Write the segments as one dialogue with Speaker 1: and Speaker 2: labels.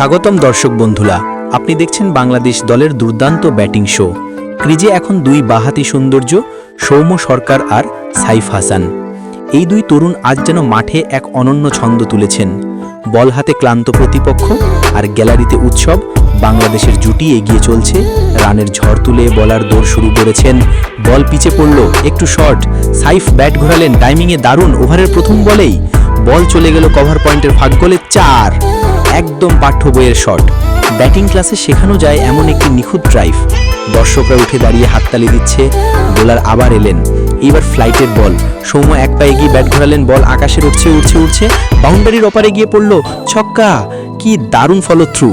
Speaker 1: স্বাগতম দর্শক বন্ধুরা। আপনি দেখছেন বাংলাদেশ দলের দুর্দান্ত ব্যাটিং শো। ক্রিজে এখন দুই বাহাতি সৌন্দর্য, সৌম্য সরকার আর সাইফ হাসান। এই দুই তরুণ আজ যেন মাঠে এক অনন্য ছন্দ তুলেছেন। বল হাতে ক্লান্ত প্রতিপক্ষ আর গ্যালারিতে উৎসব, বাংলাদেশের জুটি এগিয়ে চলছে, রানের ঝড় তুলে বলার দৌড় শুরু করেছেন। বল পিছে পড়ল, একটু শর্ট সাইফ ব্যাট ঘোরালেন টাইমিংয়ে দারুণ, ওভারের প্রথম বলেই। বল চলে গেল কভার পয়েন্টের ভাগ গোলে চার। একদম পাঠ্য বইয়ের শট। ব্যাটিং ক্লাসে শেখানো যায় এমন একটি নিখুঁত ড্রাইভ দর্শকরা উঠে দাঁড়িয়ে হাততালি দিচ্ছে, বোলার আবার এলেন। এবার ফ্লাইটের বল সৌম্য এক পায়ে গিয়ে ব্যাট ঘোরালেন বল আকাশের উঠছে উঠছে উঠছে বাউন্ডারির ওপারে গিয়ে পড়ল, ছক্কা! কি দারুণ ফলো থ্রু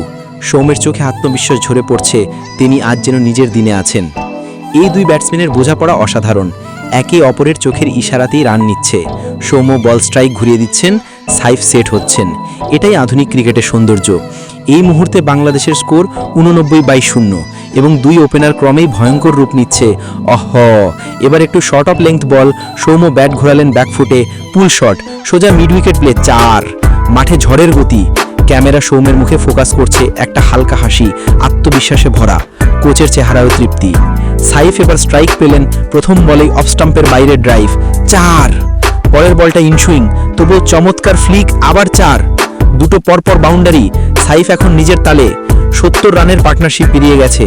Speaker 1: সৌম্যের চোখে আত্মবিশ্বাস ঝরে পড়ছে, তিনি আজ যেন নিজের দিনে আছেন। এই দুই ব্যাটসম্যানের বোঝাপড়া অসাধারণ। একে অপরের চোখের ইশারাতেই রান নিচ্ছে। সৌম্য বল স্ট্রাইক ঘুরিয়ে দিচ্ছেন সাইফ সেট হচ্ছেন। এটাই আধুনিক ক্রিকেটের সৌন্দর্য। এই মুহূর্তে বাংলাদেশের স্কোর উননব্বই বাই শূন্য এবং দুই ওপেনার ক্রমেই ভয়ঙ্কর রূপ নিচ্ছে। অহ, এবার একটু short of length ball Soumya bat ঘোরালেন ব্যাকফুটে পুল শট সোজা মিড উইকেট প্লে চার। মাঠে ঝড়ের গতি। ক্যামেরা সৌম্যের মুখে ফোকাস করছে একটা হালকা হাসি, আত্মবিশ্বাসে ভরা। কোচের চেহারাও তৃপ্তি। সাইফ এবার স্ট্রাইক পেলেন প্রথম বলেই অফ স্টাম্পের বাইরে ড্রাইভ চার। পরের বলটা ইনসুইং, তবুও চমৎকার ফ্লিক, আবার চার। দুটো পরপর বাউন্ডারি, সাইফ এখন নিজের তালে, সত্তর রানের পার্টনারশিপ পেরিয়ে গেছে।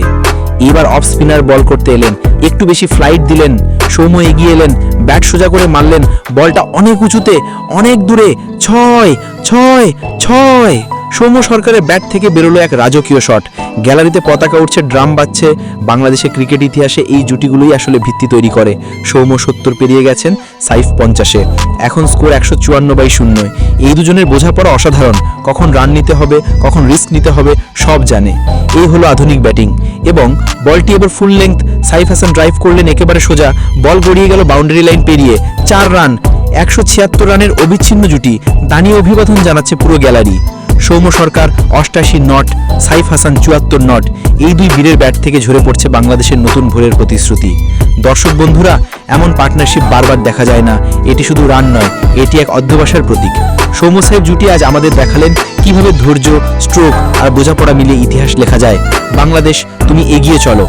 Speaker 1: এবার অফ স্পিনার বল করতে এলেন, একটু বেশি ফ্লাইট দিলেন, সৌম্য এগিয়ে এলেন, ব্যাট সোজা করে মারলেন, বলটা অনেক উঁচুতে, অনেক দূরে, ছয় ছয় ছয়। সৌম্য সরকারের ব্যাট থেকে বেরোলো এক রাজকীয় শট। গ্যালারিতে পতাকা উঠছে ড্রাম বাজছে। বাংলাদেশের ক্রিকেট ইতিহাসে এই জুটিগুলোই আসলে ভিত্তি তৈরি করে। সৌম্য সত্তর পেরিয়ে গেছেন সাইফ পঞ্চাশে। এখন স্কোর একশো চুয়ান্ন বাই শূন্য। এই দুজনের বোঝাপড়া অসাধারণ। কখন রান নিতে হবে, কখন রিস্ক নিতে হবে, সব জানে। এই হলো আধুনিক ব্যাটিং। এবং বলটি এবার full length. Saif Hasan drive করলেন একেবারে সোজা। বল গড়িয়ে গেল বাউন্ডারি লাইন পেরিয়ে। চার রান। একশো ছিয়াত্তর রানের অবিচ্ছিন্ন জুটি। দানিয়ে অভিবাদন জানাচ্ছে পুরো গ্যালারি। সৌম্য সরকার, অষ্টাশি নট, সাইফ হাসান চুয়াত্তর নট, এই দুই বীরের ব্যাট থেকে ঝরে পড়ছে বাংলাদেশের নতুন ভোরের প্রতিশ্রুতি। দর্শক বন্ধুরা, এমন পার্টনারশিপ বারবার দেখা যায় না। এটি শুধু রান নয়, এটি এক অধ্যবাসার প্রতীক। সৌম্য সাহেব জুটি আজ আমাদের দেখালেন কীভাবে ধৈর্য স্ট্রোক আর বোঝাপড়া মিলিয়ে ইতিহাস লেখা যায়। বাংলাদেশ, তুমি এগিয়ে চলো।